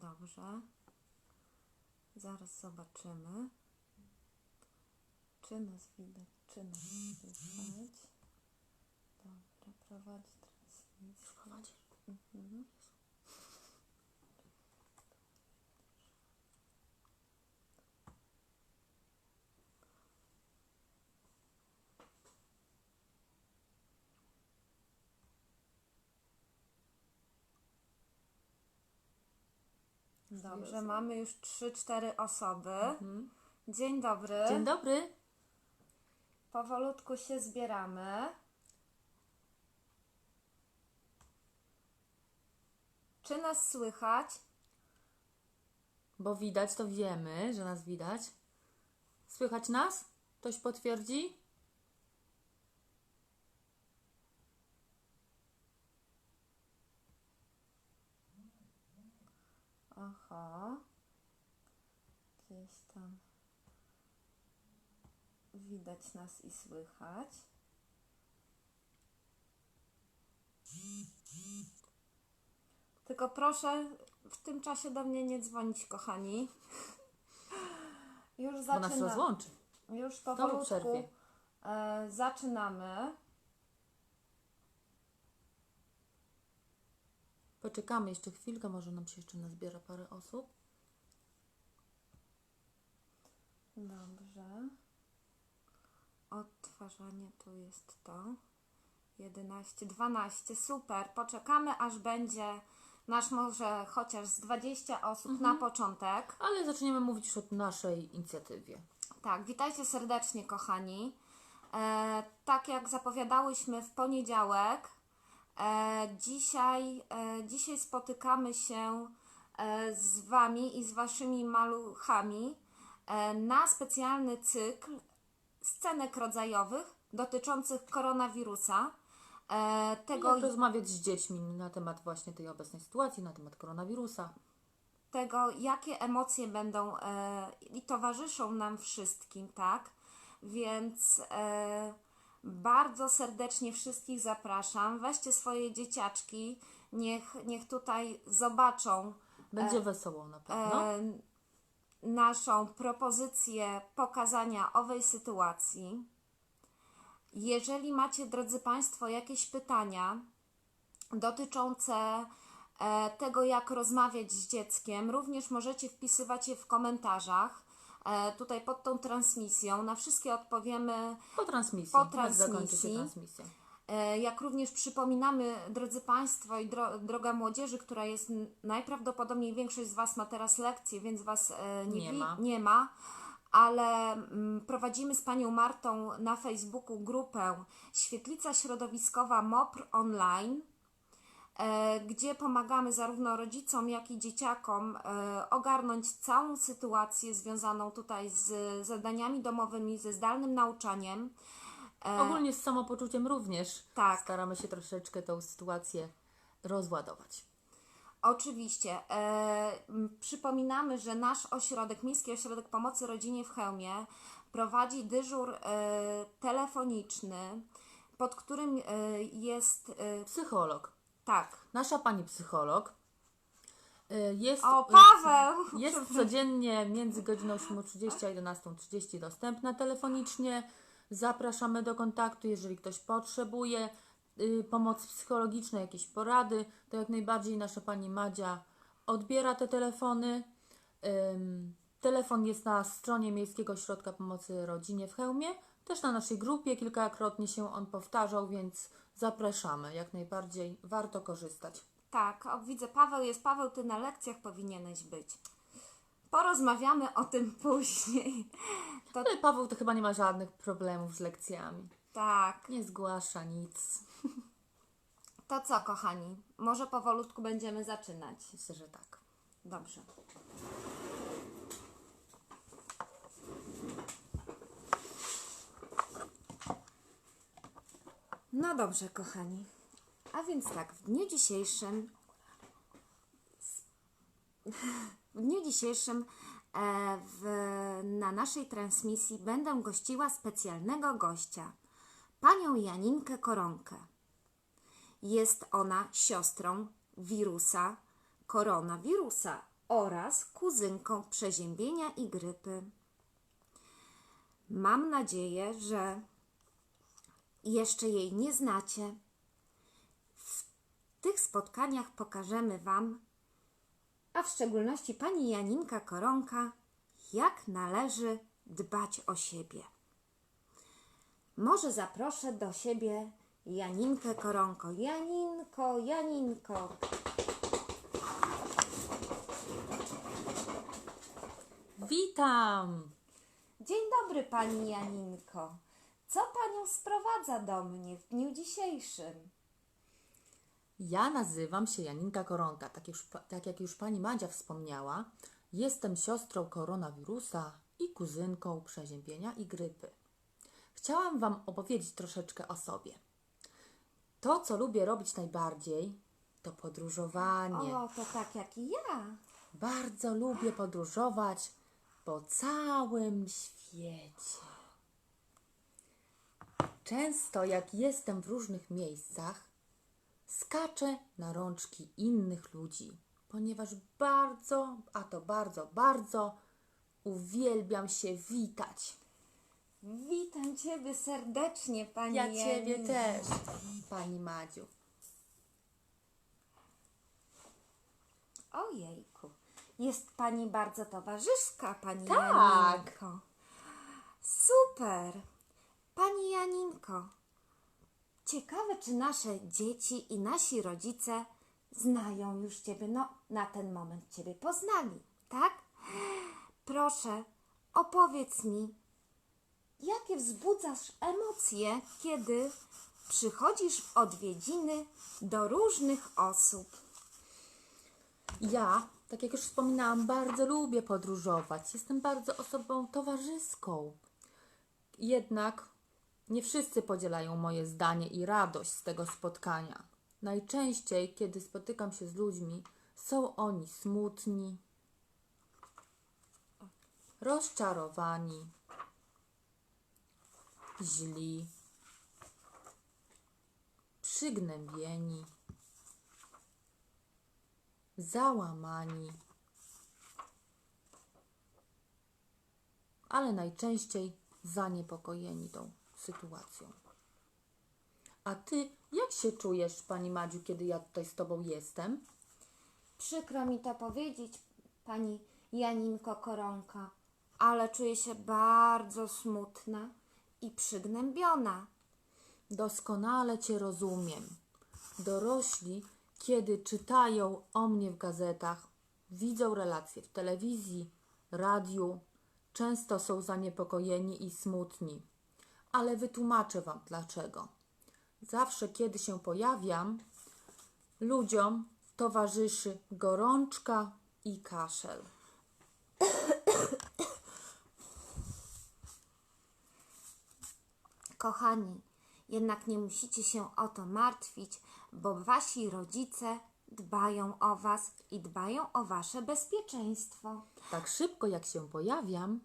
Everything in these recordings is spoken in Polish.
Dobrze. Zaraz zobaczymy, czy nas widać, czy nas słychać. Dobra, prowadzi transmisję. Mhm. Dobrze, mamy już 3-4 osoby. Dzień dobry. Dzień dobry. Powolutku się zbieramy. Czy nas słychać? Bo widać, to wiemy, że nas widać. Słychać nas? Ktoś potwierdzi? Aha. Gdzieś tam widać nas i słychać. Tylko proszę w tym czasie do mnie nie dzwonić, kochani. Już Bo nas zaczynamy. rozłączy. Już powolutku e, zaczynamy. Poczekamy jeszcze chwilkę, może nam się jeszcze nazbiera parę osób. Dobrze. Odtwarzanie to jest to. 11, 12. Super. Poczekamy, aż będzie nasz może chociaż z 20 osób na początek. Ale zaczniemy mówić już o naszej inicjatywie. Tak, witajcie serdecznie, kochani. E, tak jak zapowiadałyśmy w poniedziałek, dzisiaj, e, dzisiaj spotykamy się e, z Wami i z Waszymi maluchami e, na specjalny cykl scenek rodzajowych dotyczących koronawirusa. E, tego, Jak rozmawiać z dziećmi na temat właśnie tej obecnej sytuacji, na temat koronawirusa. tego, jakie emocje będą e, i towarzyszą nam wszystkim, tak? Więc e, bardzo serdecznie wszystkich zapraszam. Weźcie swoje dzieciaczki, niech, niech tutaj zobaczą Będzie wesoło na pewno. e, naszą propozycję pokazania owej sytuacji. Jeżeli macie, drodzy Państwo, jakieś pytania dotyczące e, tego, jak rozmawiać z dzieckiem, również możecie wpisywać je w komentarzach. E, Tutaj pod tą transmisją. Na wszystkie odpowiemy po transmisji. po Jak zakończy się transmisji. transmisja. E, Jak również przypominamy, drodzy Państwo i dro, droga młodzieży, która jest najprawdopodobniej większość z Was ma teraz lekcje, więc Was e, nie, Nie ma. nie ma, ale mm, prowadzimy z Panią Martą na Facebooku grupę Świetlica Środowiskowa MOPR Online, gdzie pomagamy zarówno rodzicom, jak i dzieciakom e, ogarnąć całą sytuację związaną tutaj z zadaniami domowymi, ze zdalnym nauczaniem. Ogólnie z samopoczuciem również tak. staramy się troszeczkę tą sytuację rozładować. Oczywiście. E, przypominamy, że nasz ośrodek, Miejski Ośrodek Pomocy Rodzinie w Chełmie prowadzi dyżur e, telefoniczny, pod którym e, jest e, Psycholog. Tak. Nasza pani psycholog y, jest, O, Paweł! jest codziennie między godziną 8.30 a 11.30 dostępna telefonicznie. Zapraszamy do kontaktu, jeżeli ktoś potrzebuje y, pomocy psychologicznej, jakieś porady, to jak najbardziej nasza pani Madzia odbiera te telefony. Telefon jest na stronie Miejskiego Ośrodka Pomocy Rodzinie w Chełmie, też na naszej grupie kilkakrotnie się on powtarzał, więc zapraszamy, jak najbardziej warto korzystać. Tak, o, widzę, Paweł jest. Paweł, ty na lekcjach powinieneś być. Porozmawiamy o tym później. To Ale Paweł to chyba nie ma żadnych problemów z lekcjami. tak. Nie zgłasza nic. To co, kochani? Może powolutku będziemy zaczynać. Myślę, że tak. Dobrze. No dobrze, kochani. A więc tak, w dniu dzisiejszym w dniu dzisiejszym e, w, na naszej transmisji będę gościła specjalnego gościa, panią Janinkę Koronkę. Jest ona siostrą wirusa koronawirusa. oraz kuzynką przeziębienia i grypy. Mam nadzieję, że jeszcze jej nie znacie. W tych spotkaniach pokażemy Wam, a w szczególności pani Janinka Koronka, jak należy dbać o siebie. Może zaproszę do siebie Janinkę Koronko. Janinko, Janinko. Witam! Dzień dobry pani Janinko. Co panią sprowadza do mnie w dniu dzisiejszym? Ja nazywam się Janinka Koronka. Tak, już, tak jak już pani Madzia wspomniała, jestem siostrą koronawirusa i kuzynką przeziębienia i grypy. Chciałam Wam opowiedzieć troszeczkę o sobie. To, co lubię robić najbardziej, to podróżowanie. O, to tak jak i ja. Bardzo lubię podróżować po całym świecie. Często, jak jestem w różnych miejscach, skaczę na rączki innych ludzi, ponieważ bardzo, a to bardzo, bardzo uwielbiam się witać. Witam ciebie serdecznie, pani Ja Ciebie też, Pani Madziu. Ojejku, jest pani bardzo towarzyska, pani Tak. Janinko. Super. Pani Janinko, ciekawe, czy nasze dzieci i nasi rodzice znają już Ciebie, no na ten moment Ciebie poznali, tak? Proszę, opowiedz mi, jakie wzbudzasz emocje, kiedy przychodzisz w odwiedziny do różnych osób? Ja, tak jak już wspominałam, bardzo lubię podróżować. Jestem bardzo osobą towarzyską. Jednak nie wszyscy podzielają moje zdanie i radość z tego spotkania. Najczęściej, kiedy spotykam się z ludźmi, są oni smutni, rozczarowani, źli, przygnębieni załamani, ale najczęściej zaniepokojeni tą sytuacją. A ty, jak się czujesz, pani Madziu, kiedy ja tutaj z tobą jestem? Przykro mi to powiedzieć, pani Janinko Koronka, ale czuję się bardzo smutna i przygnębiona. Doskonale cię rozumiem. Dorośli, kiedy czytają o mnie w gazetach, widzą relacje w telewizji, radiu, często są zaniepokojeni i smutni. Ale wytłumaczę Wam dlaczego. Zawsze, kiedy się pojawiam, ludziom towarzyszy gorączka i kaszel. Kochani, jednak nie musicie się o to martwić, bo wasi rodzice dbają o was i dbają o wasze bezpieczeństwo. Tak szybko jak się pojawiam,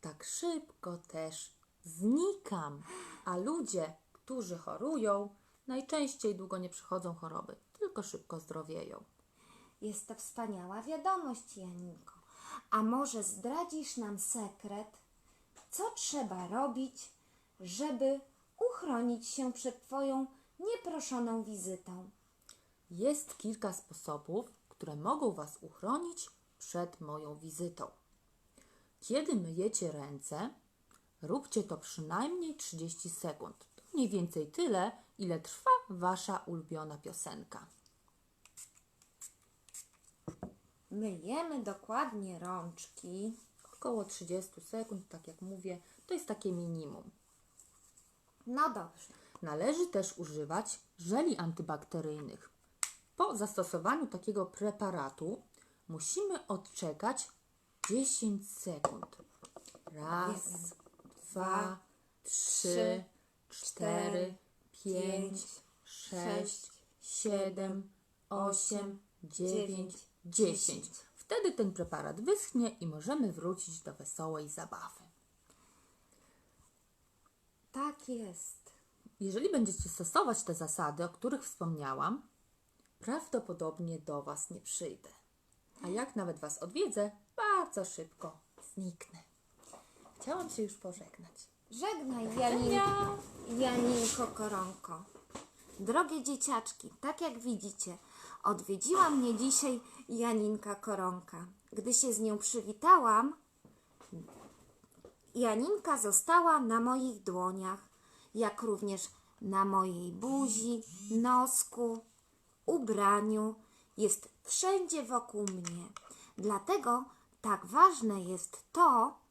tak szybko też znikam. A ludzie, którzy chorują, najczęściej długo nie przychodzą choroby, tylko szybko zdrowieją. Jest to wspaniała wiadomość, Janinko. A może zdradzisz nam sekret, co trzeba robić, żeby uchronić się przed Twoją nieproszoną wizytą? Jest kilka sposobów, które mogą Was uchronić przed moją wizytą. Kiedy myjecie ręce, róbcie to przynajmniej 30 sekund. To mniej więcej tyle, ile trwa Wasza ulubiona piosenka. Myjemy dokładnie rączki. Około 30 sekund, tak jak mówię, to jest takie minimum. No dobrze. Należy też używać żeli antybakteryjnych. Po zastosowaniu takiego preparatu musimy odczekać 10 sekund. Raz, dwa, trzy, cztery, pięć, sześć, siedem, osiem, dziewięć, dziesięć. Wtedy ten preparat wyschnie i możemy wrócić do wesołej zabawy. Tak jest. Jeżeli będziecie stosować te zasady, o których wspomniałam, prawdopodobnie do Was nie przyjdę. A jak nawet Was odwiedzę, bardzo szybko zniknę. Chciałam się już pożegnać. Żegnaj, Janin, Ja. Janinko Koronko. Drogie dzieciaczki, tak jak widzicie, odwiedziła mnie dzisiaj Janinka Koronka. Gdy się z nią przywitałam, Janinka została na moich dłoniach, jak również na mojej buzi, nosku, ubraniu, jest wszędzie wokół mnie. Dlatego tak ważne jest to,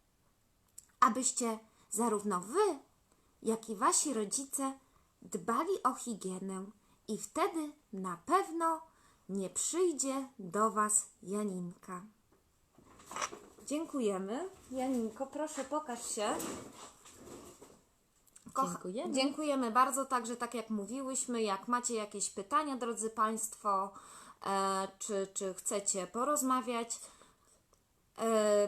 abyście zarówno wy, jak i wasi rodzice dbali o higienę i wtedy na pewno nie przyjdzie do was Janinka. Dziękujemy. Janinko, proszę pokaż się. Kocha- Dziękujemy. Dziękujemy bardzo. Także tak jak mówiłyśmy, jak macie jakieś pytania, drodzy Państwo, e, czy, czy chcecie porozmawiać, e,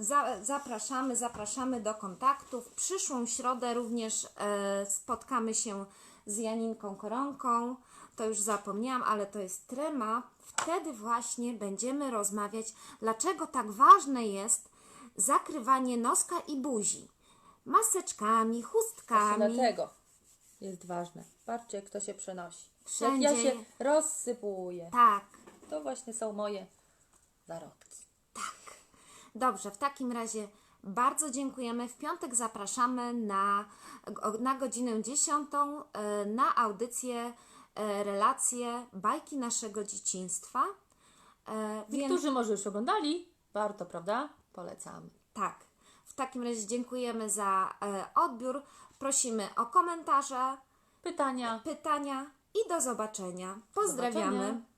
za, zapraszamy, zapraszamy do kontaktu. W przyszłą środę również e, spotkamy się z Janinką Koronką. To już zapomniałam, ale to jest trema. Wtedy właśnie będziemy rozmawiać, dlaczego tak ważne jest zakrywanie noska i buzi maseczkami, Właśnie chustkami. dlatego jest ważne. Patrzcie, jak to się przenosi. Wszędzie Jak ja się rozsypuję. Tak, To właśnie są moje zarodki. Dobrze, w takim razie bardzo dziękujemy. W piątek zapraszamy na, na godzinę 10 e, na audycję, e, relacje bajki naszego dzieciństwa. E, Więc Niektórzy może już oglądali. Warto, prawda? Polecamy. tak, w takim razie dziękujemy za odbiór. Prosimy o komentarze, Pytania. pytania i do zobaczenia. Pozdrawiamy. zobaczenia.